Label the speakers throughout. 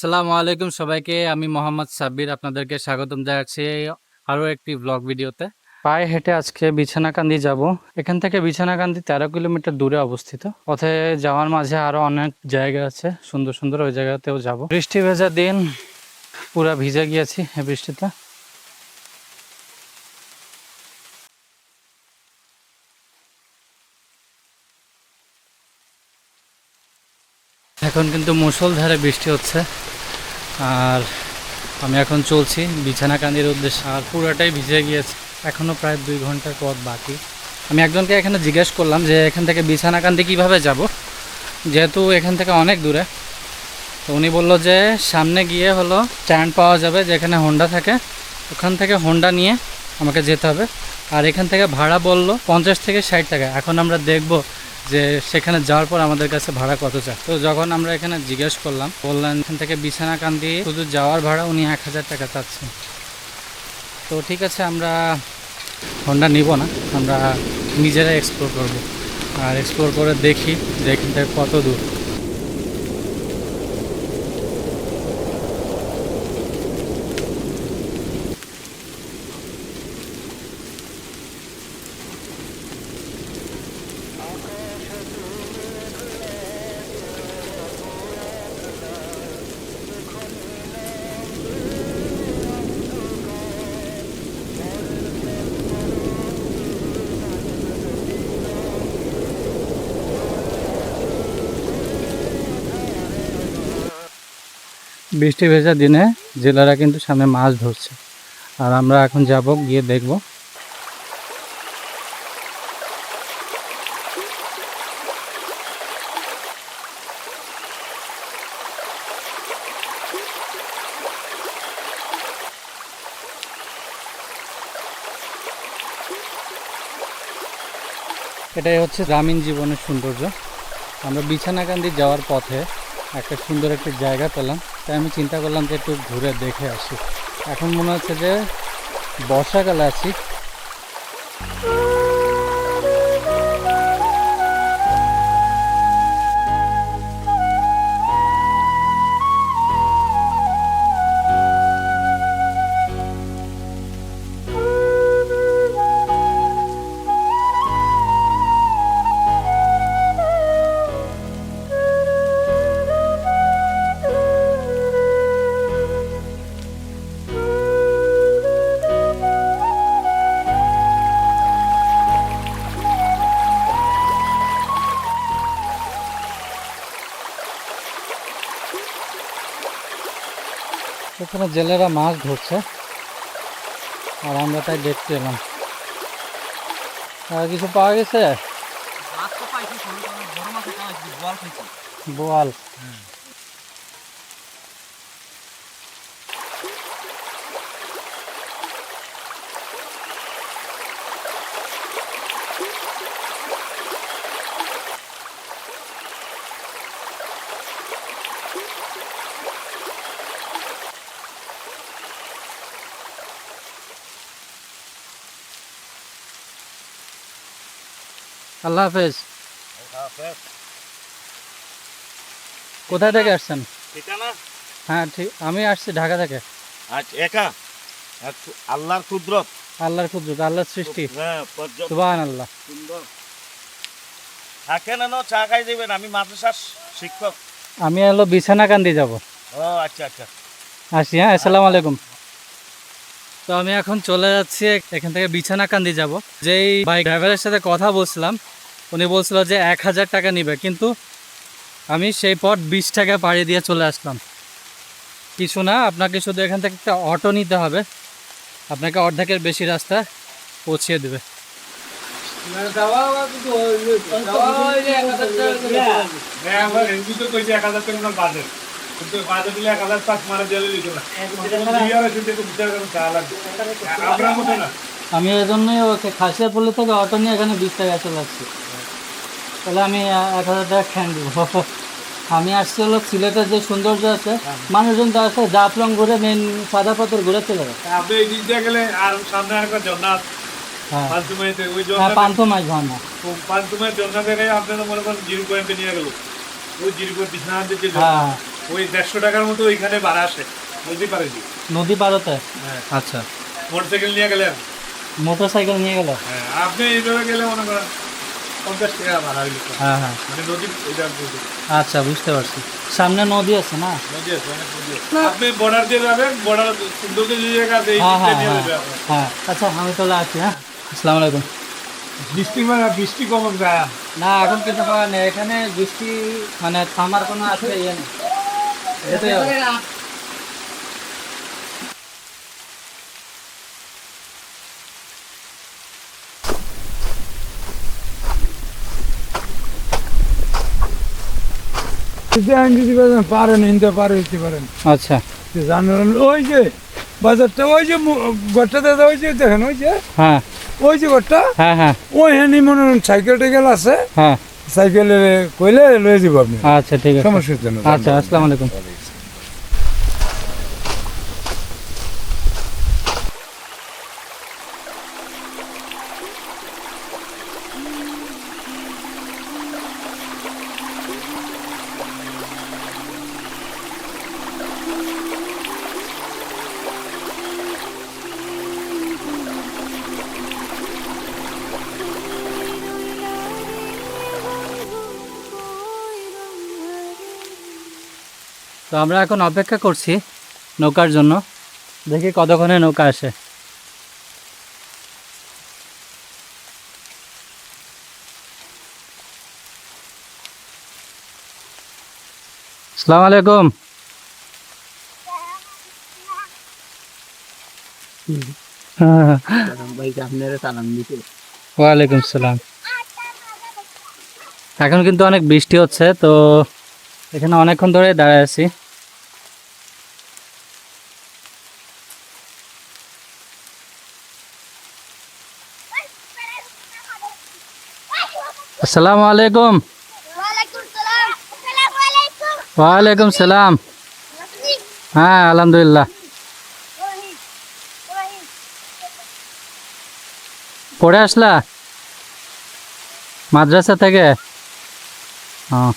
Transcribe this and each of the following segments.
Speaker 1: আসসালামু আলাইকুম সবাইকে। আমি মোহাম্মদ সাব্বির আপনাদেরকে স্বাগতম জানাচ্ছি আরও একটি ব্লগ ভিডিওতে। পায়ে হেঁটে আজকে বিছানাকান্দি যাব। এখান থেকে বিছানাকান্দি তেরো কিলোমিটার দূরে অবস্থিত। পথে যাওয়ার মাঝে আরও অনেক জায়গা আছে। সুন্দর সুন্দর ওই জায়গাতেও যাব। বৃষ্টি ভেজা দিন। পুরা ভিজে গিয়েছি বৃষ্টিতে। এখন কিন্তু মুষলধারে বৃষ্টি হচ্ছে। আর আমি এখন চলছি বিছানাকান্দির উদ্দেশ্যে, আর পুরোটাই ভিজে গিয়েছে। এখনও প্রায় দুই ঘণ্টার পথ বাকি। আমি একজনকে এখানে জিজ্ঞেস করলাম যে, এখান থেকে বিছানাকান্দি কীভাবে যাব? যেহেতু এখান থেকে অনেক দূরে। তো উনি বলল যে, সামনে গিয়ে হলো স্ট্যান্ড পাওয়া যাবে, যেখানে হোন্ডা থাকে। ওখান থেকে হোন্ডা নিয়ে আমাকে যেতে হবে। আর এখান থেকে ভাড়া বলল পঞ্চাশ থেকে ষাট টাকা। এখন আমরা দেখব যে সেখানে যাওয়ার পর আমাদের কাছে ভাড়া কত চায়। তো যখন আমরা এখানে জিজ্ঞেস করলাম, বললেন, এখান থেকে বিছানা বিছানাকান্দি শুধু যাওয়ার ভাড়া উনি এক হাজার টাকা চাচ্ছেন। তো ঠিক আছে, আমরা হন্ডা নিব না, আমরা নিজেরা এক্সপ্লোর করব। আর এক্সপ্লোর করে দেখি যে এখান থেকে কত দূর। বৃষ্টি ভেজা দিনে জেলেরা কিন্তু সামনে মাছ ধরছে। আর আমরা এখন যাব গিয়ে দেখব। এটাই হচ্ছে গ্রামীণ জীবনের সৌন্দর্য। আমরা বিছানাকান্দি যাওয়ার পথে একটা সুন্দর একটা জায়গা পেলাম। তাই আমি চিন্তা করলাম যে একটু ঘুরে দেখে আসি। এখন মনে হচ্ছে যে বর্ষাকালে আছি। এখানে জেলেরা মাছ ধরছে। আর আমরা তাই দেখতে এলাম। আর কিছু পাওয়া গেছে?
Speaker 2: বোয়াল
Speaker 1: আল্লাহ হাফেজ। কোথায় থেকে আসছেন?
Speaker 2: ঠিকানা?
Speaker 1: হ্যাঁ ঠিক আমি আসছি ঢাকা থেকে।
Speaker 2: আচ্ছা একা? আল্লাহর কুদরত।
Speaker 1: আল্লাহর কুদরত আল্লাহর সৃষ্টি।
Speaker 2: হ্যাঁ
Speaker 1: সুবাহ আল্লাহ
Speaker 2: সুন্দর। থাকেন না চা খাই দেবেন। আমি মাদ্রাসার শিক্ষক।
Speaker 1: আমি হলো বিছানাকান্দি যাব।
Speaker 2: ও আচ্ছা আচ্ছা।
Speaker 1: আসি হ্যাঁ আসসালামু আলাইকুম। তো আমি এখন চলে যাচ্ছি এখান থেকে বিছানাকান্দি যাব। যেই বাইক ড্রাইভারের সাথে কথা বলছিলাম উনি বলছিল যে এক হাজার টাকা নিবে কিন্তু আমি সেই পথ বিশ টাকা পাড়ি দিয়ে চলে আসলাম। কিছু না আপনাকে শুধু এখান থেকে একটা অটো নিতে হবে। আপনাকে অর্ধেকের বেশি রাস্তা পৌঁছিয়ে দেবে।
Speaker 3: হ্যাঁ আমরা এমনি তো কইছি এক হাজার টাকা বাজেট কিন্তু বাজেট দিলে এক হাজার পাঁচ মারা দিয়ে দিত না। দুই আর কিন্তু বিচার করুন চা লাগবে আমরা মতো না।
Speaker 1: আমি এই জন্যই ওকে খাসিয়াপল্লি থেকে অটো নিয়ে এখানে বিশ টাকা চলে আসছি। তাহলে আমি এক হাজার টাকা খেয়ে দেবো আমি আসছি হলো সিলেটের যে সৌন্দর্য আছে মানুষজন তো আছে জাফলং ঘুরে মেন সাদা পাথর ঘুরে চলে
Speaker 3: আপনি এই দিক দিয়ে গেলে আর সামনে আর একটা জন্নাথ
Speaker 1: হ্যাঁ। হ্যাঁ ঝর্ণা।
Speaker 3: গিয়ে মনে করেন জিরো পয়েন্টে নিয়ে গেল। ওই জিরো পয়েন্ট বিছানা দিকে
Speaker 1: হ্যাঁ।
Speaker 3: ওই দেড়শো টাকার মতো ওইখানে ভাড়া আসে নদী পারে
Speaker 1: নদী পারতে
Speaker 3: হ্যাঁ।
Speaker 1: আচ্ছা।
Speaker 3: মোটরসাইকেল নিয়ে গেলেন?
Speaker 1: মোটর সাইকেল নিয়ে গেল?
Speaker 3: হ্যাঁ আপনি এইভাবে গেলে মনে করেন পঞ্চাশ টাকা ভাড়া হইল
Speaker 1: হ্যাঁ হ্যাঁ।
Speaker 3: মানে নদী এটা
Speaker 1: আচ্ছা বুঝতে পারছি। সামনে নদী আছে না?
Speaker 3: নদী আছে অনেক নদী আছে। আপনি বর্ডার দিয়ে যাবেন বর্ডার সুন্দরকে যে জায়গা আছে
Speaker 1: হ্যাঁ হ্যাঁ হ্যাঁ। হ্যাঁ। আচ্ছা আমি তাহলে আছি হ্যাঁ? আসসালামু আলাইকুম।
Speaker 3: বৃষ্টি মানে বৃষ্টি কমক যায়?
Speaker 1: না এখন কিছু করার নেই। এখানে বৃষ্টি মানে থামার কোনো আছে ইয়ে নেই।
Speaker 4: পারেন হিনতে পারে হইতে পারেন
Speaker 1: আচ্ছা।
Speaker 4: ওই যে বাজারটা ওই যে ঘরটা দাদা ওই যে দেখেন ওই যে?
Speaker 1: হ্যাঁ।
Speaker 4: ওই যে ঘরটা?
Speaker 1: হ্যাঁ হ্যাঁ।
Speaker 4: ওই হেনি মনে হয় সাইকেল টাইকেল আছে।
Speaker 1: হ্যাঁ।
Speaker 4: সাইকেলে কইলে লয়ে যাব আপনি।
Speaker 1: আচ্ছা ঠিক আছে।
Speaker 4: সমস্যা
Speaker 1: আচ্ছা আসসালামু আলাইকুম। তো আমরা এখন অপেক্ষা করছি নৌকার জন্য। দেখি কতক্ষণে নৌকা আসে। আসসালামু আলাইকুম হ্যাঁ, ওয়ালাইকুম সালাম। এখন কিন্তু অনেক বৃষ্টি হচ্ছে তো এখানে অনেকক্ষণ ধরে দাঁড়ায় আছি। আসসালামু আলাইকুম।
Speaker 5: ওয়ালাইকুম সালাম।
Speaker 1: ওয়ালাইকুম সালাম। হ্যাঁ আলহামদুলিল্লাহ। পড়ে আসলা? মাদ্রাসা থেকে? হ্যাঁ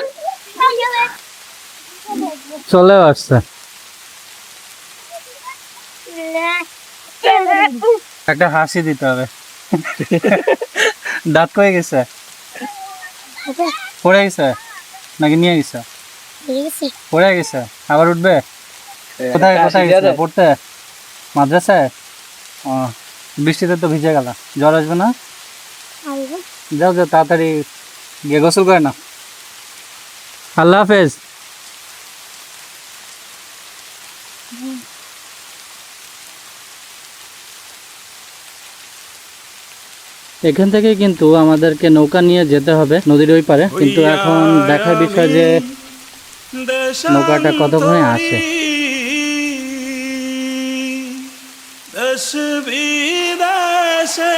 Speaker 1: চলে আসছে। একটা হাসি দিতে হবে। দাঁত কয়ে গেছে? পড়ে গেছে? নাকি নিয়ে গেছে? পড়ে গেছে? আবার উঠবে? কোথায় কোথায় গেছে? পড়তে? মাদ্রাসায় ও বৃষ্টিতে তো ভিজে গেল। জ্বর আসবে না? যাও যাও তাড়াতাড়ি গিয়ে গোসল করে না আল্লাহ হাফেজ। এখান থেকে কিন্তু আমাদেরকে নৌকা নিয়ে যেতে হবে নদীর ওই পারে। কিন্তু এখন দেখার বিষয় যে নৌকাটা কতক্ষণে আসে।
Speaker 2: দশ বিদাসে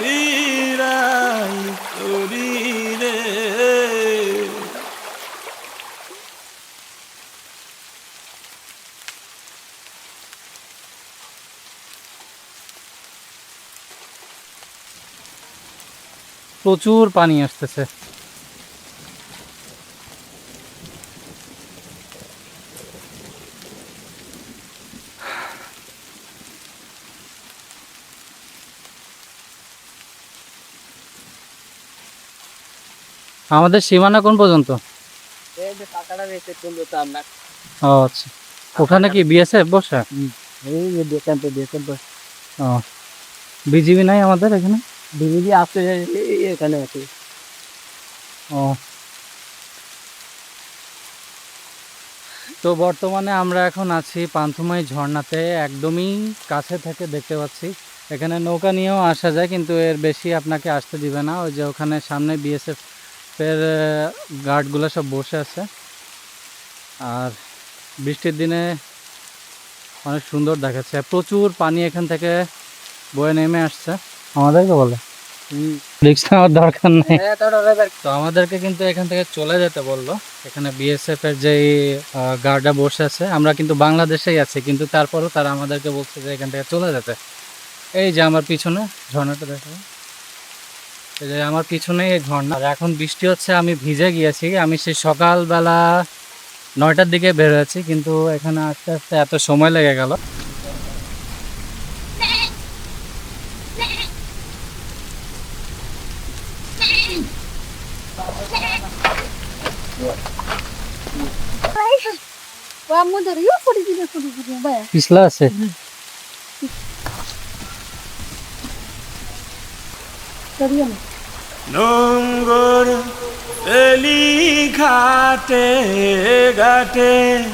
Speaker 2: বিরাই করি রে
Speaker 1: প্রচুর পানি আসতেছে। আমাদের সীমানা কোন পর্যন্ত? ও আচ্ছা। ওখানে কি বিএসএফ বসে? বিজিবি নাই আমাদের এখানে? বিজিবি আছে এখানে আছে। ও। তো বর্তমানে আমরা এখন আছি পান্থমাই ঝর্ণাতে, একদমই কাছে থেকে দেখতে পাচ্ছি। এখানে নৌকা নিয়েও আসা যায়, কিন্তু এর বেশি আপনাকে আসতে দিবে না। ওই যে ওখানে সামনে বিএসএফ এর গার্ডগুলো সব বসে আছে। আর বৃষ্টির দিনে অনেক সুন্দর দেখাচ্ছে। প্রচুর পানি এখান থেকে বয়ে নেমে আসছে। আমাদেরকে বলে? রিক্স নেওয়ার দরকার নেই। তো আমাদেরকে কিন্তু এখান থেকে চলে যেতে বলল। এখানে বিএসএফ এর যে গার্ডরা বসে আছে, আমরা কিন্তু বাংলাদেশেই আছি, কিন্তু তারপরও তারা আমাদেরকে বলছে যে এখান থেকে চলে যেতে। এই যে আমার পিছনে, ঝর্ণাটা দেখো। এই যে আমার পিছনে এই ঝর্ণা। আর এখন বৃষ্টি হচ্ছে, আমি ভিজে গিয়েছি। আমি সেই সকালবেলা নয়টার দিকে বের কিন্তু এখানে আস্তে আস্তে এত সময় লেগে গেল। পিছলা আছে?
Speaker 2: নোংর এলি ঘাটে ঘাটে।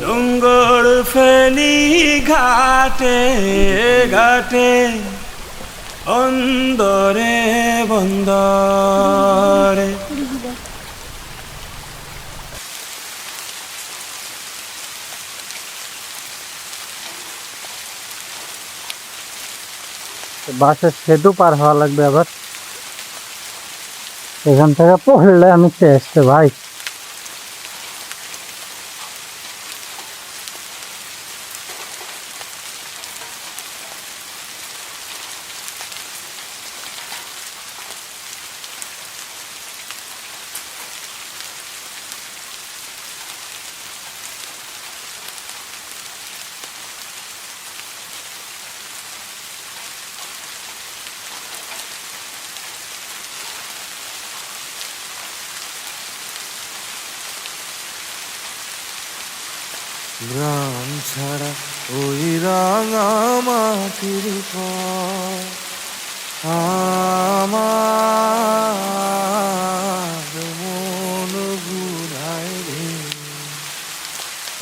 Speaker 2: নোংর ফেলি ঘাটে ঘাটে। অন্দরে বন্দরে।
Speaker 1: বাসের সেতু পার হওয়া লাগবে আবার। এখান থেকে পড়লে আমি রে ভাই।
Speaker 2: গ্রাম ছাড়া ওই রাঙা মাটির আমার মন রে।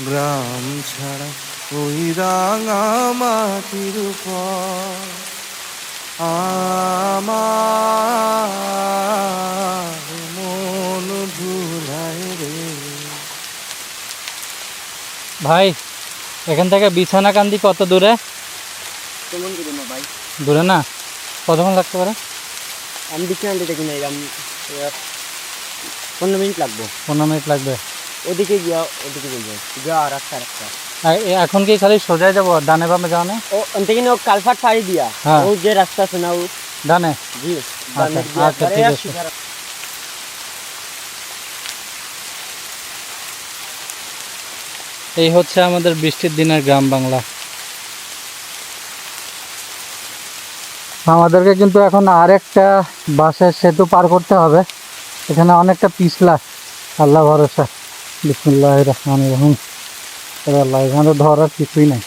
Speaker 2: গ্রাম ছাড়া ওই রাঙা মাটির আমার মন ঘুরায় রে
Speaker 1: ভাই এখান থেকে বিছানা কান্দি কত দূরে?
Speaker 6: কেমন করে না ভাই?
Speaker 1: দূরে না? কতক্ষণ লাগতে পারে?
Speaker 6: আমি দিকে আনতে দেখি না আমি পনেরো মিনিট লাগবে।
Speaker 1: পনেরো মিনিট লাগবে।
Speaker 6: ওদিকে গিয়া ওদিকে বলব যা
Speaker 1: এখন কি খালি সোজাই যাব ডানে বামে যাও না
Speaker 6: ও কিনে ও কালফাট পাড়ি দিয়া।
Speaker 1: হ্যাঁ।
Speaker 6: ও যে রাস্তা আছে না ও।
Speaker 1: ডানে?
Speaker 6: জি দিয়া
Speaker 1: আচ্ছা, ঠিক আছে।
Speaker 6: সিধা রাস্তা।
Speaker 1: এই হচ্ছে আমাদের বৃষ্টির দিনের গ্রাম বাংলা। আমাদেরকে কিন্তু এখন আরেকটা বাসের সেতু পার করতে হবে। এখানে অনেকটা পিছলা। আল্লাহ ভরসা। বিসমুল্লাহ রহমান রহিম। আল্লাহ এখানে ধরার কিছুই নাই।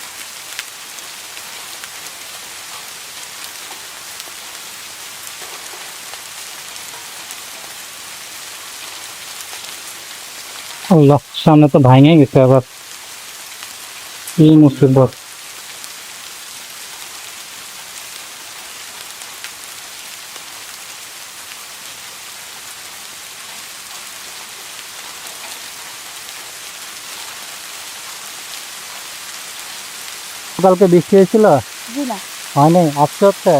Speaker 1: আল্লাহ, সামনে তো ভাঙে গেছে আবার। কি মুসিবত কালকে বৃষ্টি হয়েছিল. হয়নি? আজকে হচ্ছে?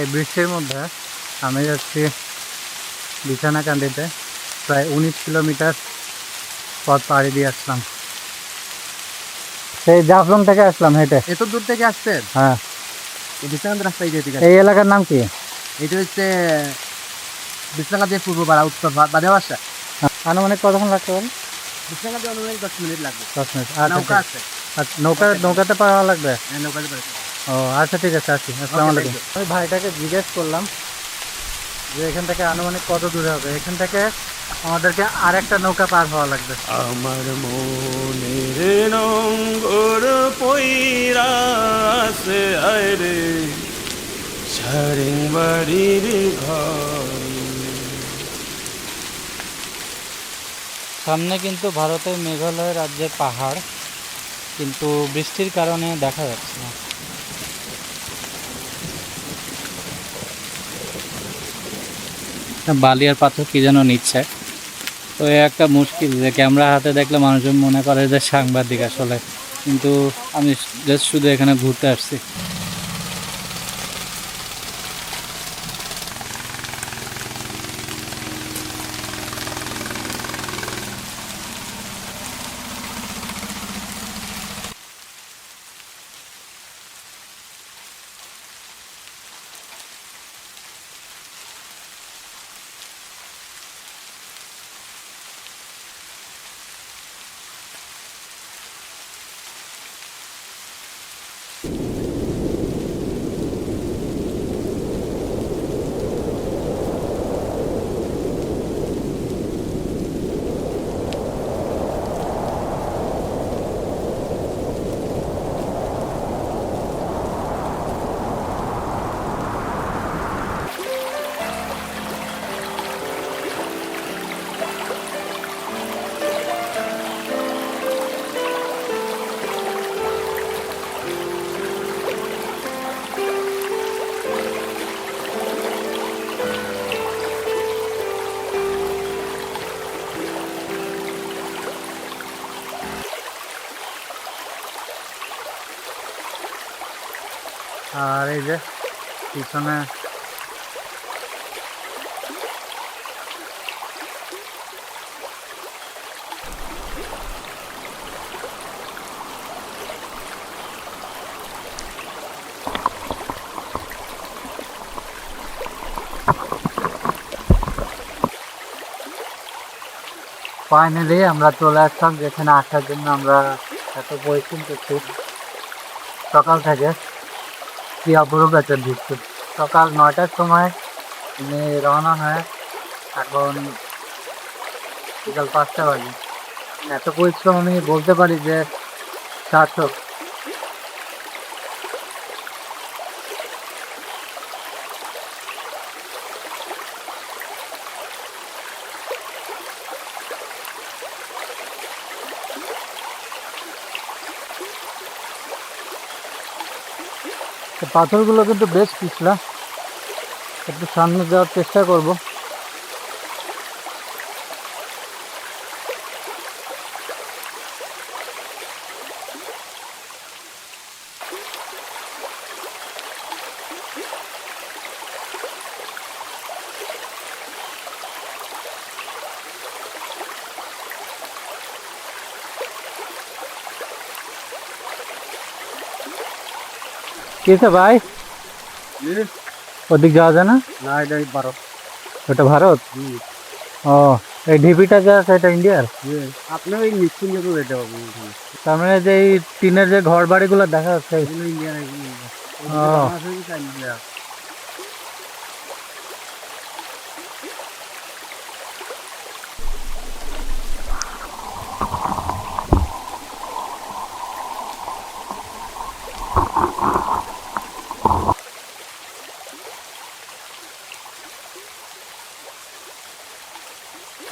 Speaker 1: এই বৃষ্টির মধ্যে আমি যাচ্ছি বিছানাকান্দিতে প্রায় উনিশ কিলোমিটার পথ পাড়ি দিয়ে আসলাম। সেই জাফলং থেকে আসলাম হেঁটে।
Speaker 6: এত দূর থেকে আসছেন?
Speaker 1: হ্যাঁ।
Speaker 6: এই বিশ্বনাথ রাস্তায় যেতে
Speaker 1: এই এলাকার নাম কি?
Speaker 6: এটা হচ্ছে বিশ্বনাথ দিয়ে পূর্ব পাড়া উত্তর বাদে বাসা
Speaker 1: আনুমানিক কতক্ষণ লাগতে পারে
Speaker 6: বিশ্বনাথ দিয়ে অনুমানিক দশ মিনিট লাগবে।
Speaker 1: দশ মিনিট। আচ্ছা
Speaker 6: নৌকা
Speaker 1: ঠিক।
Speaker 6: আছে।
Speaker 1: আচ্ছা, নৌকা নৌকাতে পাওয়া লাগবে?
Speaker 6: হ্যাঁ নৌকাতে পারে
Speaker 1: ও আচ্ছা ঠিক আছে আসি। আসসালামু আলাইকুম। আমি ভাইটাকে জিজ্ঞেস করলাম যে এখান থেকে আনুমানিক কত দূরে হবে? এখান থেকে আমাদেরকে আর একটা নৌকা পার হওয়া লাগবে।
Speaker 2: আমার মনের নঙ্গর পইরা আছে আরে সারেং বাড়ির ঘর।
Speaker 1: সামনে কিন্তু ভারতের মেঘালয় রাজ্যের পাহাড় কিন্তু বৃষ্টির কারণে দেখা যাচ্ছে না। বালি আর পাথর কী যেন নিচ্ছে। তো এ একটা মুশকিল যে ক্যামেরা হাতে দেখলে মানুষজন মনে করে যে সাংবাদিক আসলে। কিন্তু আমি জাস্ট শুধু এখানে ঘুরতে আসছি। আর এই যে পিছনে ফাইনালি আমরা চলে আসলাম, যেখানে আসার জন্য আমরা এত পরিশ্রম করছি। সকাল থেকে অপরূপ একটা দৃশ্য সকাল নয়টার সময় আমি রওনা হয় এখন বিকাল পাঁচটা বাজে। এত পরিশ্রম আমি বলতে পারি যে সার্থক। পাথরগুলো কিন্তু বেশ পিছলা। একটু সামনে যাওয়ার চেষ্টা করব। কিসে ভাই? ওদিক যাওয়া যায় না?
Speaker 6: না এটা ভারত।
Speaker 1: ওটা ভারত? ও এই ঢিপিটা যা আছে এটা ইন্ডিয়ার?
Speaker 6: আপনি ওই নিশ্চিন্ত যেতে হবে
Speaker 1: তার মানে যে এই টিনের যে ঘর বাড়িগুলো দেখা যাচ্ছে।
Speaker 6: এগুলো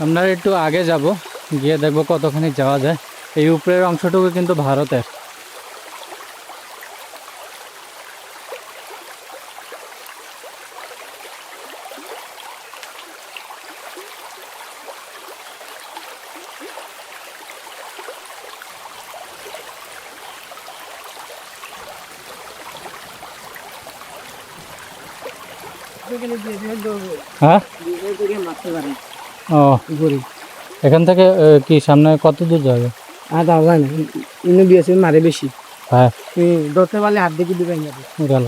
Speaker 1: আমরা একটু আগে যাব গিয়ে দেখব কতখানি যাওয়া যায়। এই উপরের অংশটুকু কিন্তু ভারতের। হ্যাঁ? ও। এখান থেকে কি সামনে কত দূর যাবে?
Speaker 6: আর দাও যায় না। ইনো দিয়েছে মারে বেশি।
Speaker 1: হ্যাঁ।
Speaker 6: ধরতে পারলে হাত দেখে দিবেন
Speaker 1: গেল।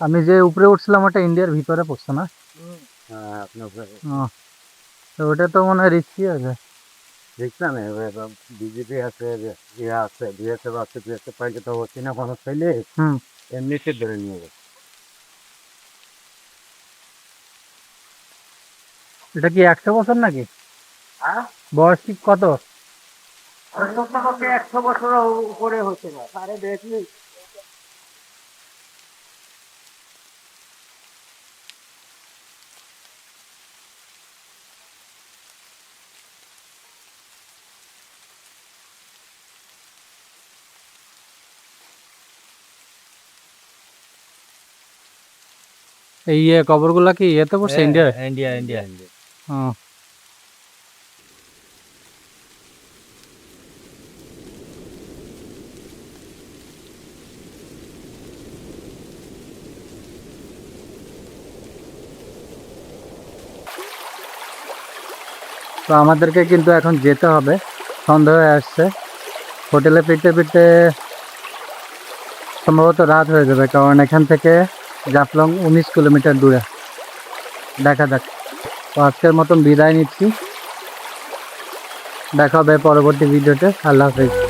Speaker 1: আমি যে উপরে উঠছিলাম ওটা ইন্ডিয়ার ভিতরে পড়ছে না?
Speaker 6: হ্যাঁ
Speaker 1: তো ওটা তো মনে হয় রিস্কি আছে
Speaker 6: দেখলাম বিজেপি আছে ইয়ে আছে বিএসএফ আছে বিএসএফ পাইলে তো চীনা মানুষ পাইলে এমনিতে ধরে নিয়ে যাবে।
Speaker 1: এটা কি একশো বছর নাকি?
Speaker 6: হ্যাঁ?
Speaker 1: বয়স কি কত?
Speaker 6: একশো বছর উপরে হচ্ছে না
Speaker 1: এই ইয়ে কবরগুলা কি ইয়েতে পড়ছে? ইন্ডিয়া
Speaker 2: ইন্ডিয়া ইন্ডিয়া
Speaker 1: ও। তো আমাদেরকে কিন্তু এখন যেতে হবে। সন্ধ্যা হয়ে আসছে। হোটেলে ফিরতে ফিরতে সম্ভবত রাত হয়ে যাবে কারণ এখান থেকে জাফলং উনিশ কিলোমিটার দূরে। দেখা যাক। তো আজকের মতন বিদায় নিচ্ছি। দেখা হবে পরবর্তী ভিডিওতে। আল্লাহ হাফিজ।